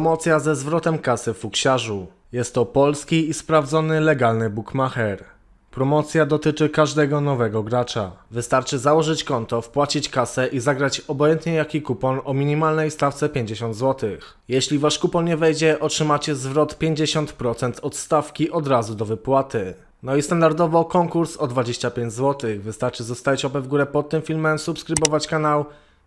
Promocja ze zwrotem kasy fuksiarzu. Jest to polski i sprawdzony legalny bookmacher. Promocja dotyczy każdego nowego gracza. Wystarczy założyć konto, wpłacić kasę i zagrać obojętnie jaki kupon o minimalnej stawce 50 zł. Jeśli wasz kupon nie wejdzie, otrzymacie zwrot 50% od stawki od razu do wypłaty. No i standardowo konkurs o 25 zł. Wystarczy zostawić łapę w górę pod tym filmem, subskrybować kanał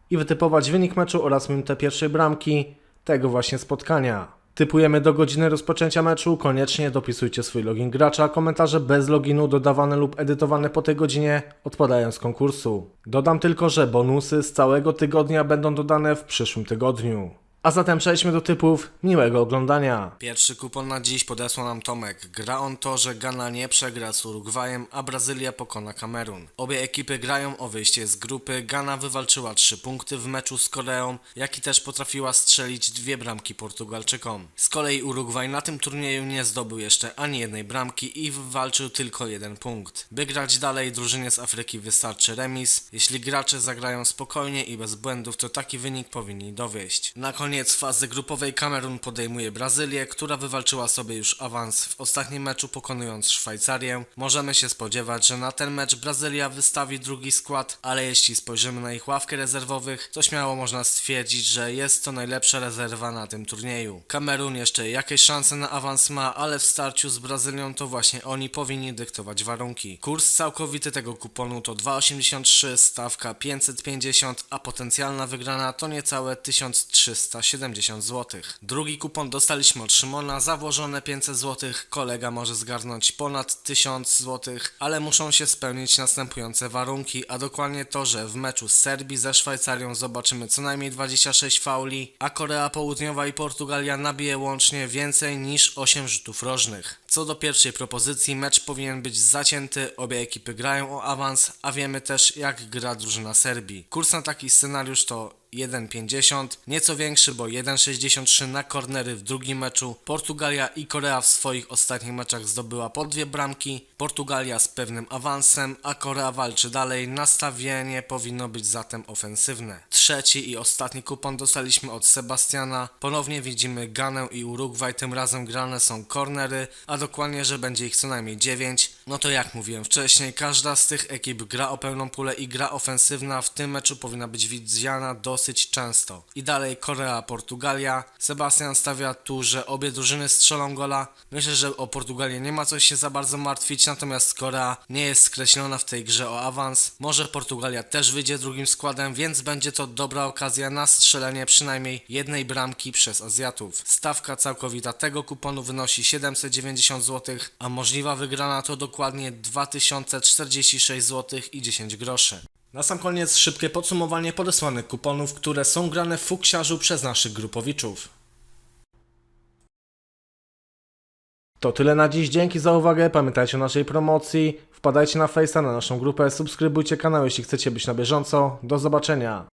i wytypować wynik meczu oraz minutę pierwszej bramki tego właśnie spotkania. Typujemy do godziny rozpoczęcia meczu, koniecznie dopisujcie swój login gracza, komentarze bez loginu dodawane lub edytowane po tej godzinie odpadają z konkursu. Dodam tylko, że bonusy z całego tygodnia będą dodane w przyszłym tygodniu. A zatem przejdźmy do typów miłego oglądania. Pierwszy kupon na dziś podesłał nam Tomek. Gra on to, że Ghana nie przegra z Urugwajem, a Brazylia pokona Kamerun. Obie ekipy grają o wyjście z grupy. Ghana wywalczyła 3 punkty w meczu z Koreą, jak i też potrafiła strzelić dwie bramki Portugalczykom. Z kolei Urugwaj na tym turnieju nie zdobył jeszcze ani jednej bramki i wywalczył tylko jeden punkt. By grać dalej, drużynie z Afryki wystarczy remis. Jeśli gracze zagrają spokojnie i bez błędów, to taki wynik powinni dowieść. Na koniec fazy grupowej Kamerun podejmuje Brazylię, która wywalczyła sobie już awans w ostatnim meczu pokonując Szwajcarię. Możemy się spodziewać, że na ten mecz Brazylia wystawi drugi skład, ale jeśli spojrzymy na ich ławkę rezerwowych, to śmiało można stwierdzić, że jest to najlepsza rezerwa na tym turnieju. Kamerun jeszcze jakieś szanse na awans ma, ale w starciu z Brazylią to właśnie oni powinni dyktować warunki. Kurs całkowity tego kuponu to 2,83, stawka 550, a potencjalna wygrana to niecałe 1370 zł. Drugi kupon dostaliśmy od Szymona za włożone 500 zł. Kolega może zgarnąć ponad 1000 zł, ale muszą się spełnić następujące warunki, a dokładnie to, że w meczu z Serbii ze Szwajcarią zobaczymy co najmniej 26 fauli, a Korea Południowa i Portugalia nabije łącznie więcej niż 8 rzutów rożnych. Co do pierwszej propozycji, mecz powinien być zacięty, obie ekipy grają o awans, a wiemy też jak gra drużyna Serbii. Kurs na taki scenariusz to 1,50, nieco większy, bo 1,63 na kornery w drugim meczu. Portugalia i Korea w swoich ostatnich meczach zdobyła po dwie bramki. Portugalia z pewnym awansem, a Korea walczy dalej. Nastawienie powinno być zatem ofensywne. Trzeci i ostatni kupon dostaliśmy od Sebastiana. Ponownie widzimy Ganę i Urugwaj, tym razem grane są kornery, a dokładnie, że będzie ich co najmniej 9. No to jak mówiłem wcześniej, każda z tych ekip gra o pełną pulę i gra ofensywna w tym meczu powinna być widziana dosyć często. I dalej Korea, Portugalia. Sebastian stawia tu, że obie drużyny strzelą gola. Myślę, że o Portugalię nie ma co się za bardzo martwić, natomiast Korea nie jest skreślona w tej grze o awans. Może Portugalia też wyjdzie drugim składem, więc będzie to dobra okazja na strzelenie przynajmniej jednej bramki przez Azjatów. Stawka całkowita tego kuponu wynosi 790 zł, a możliwa wygrana to dokładnie 2046 zł i 10 groszy. Na sam koniec szybkie podsumowanie podesłanych kuponów, które są grane w fuksiarzu przez naszych grupowiczów. To tyle na dziś, dzięki za uwagę, pamiętajcie o naszej promocji, wpadajcie na Face'a, na naszą grupę, subskrybujcie kanał, jeśli chcecie być na bieżąco. Do zobaczenia!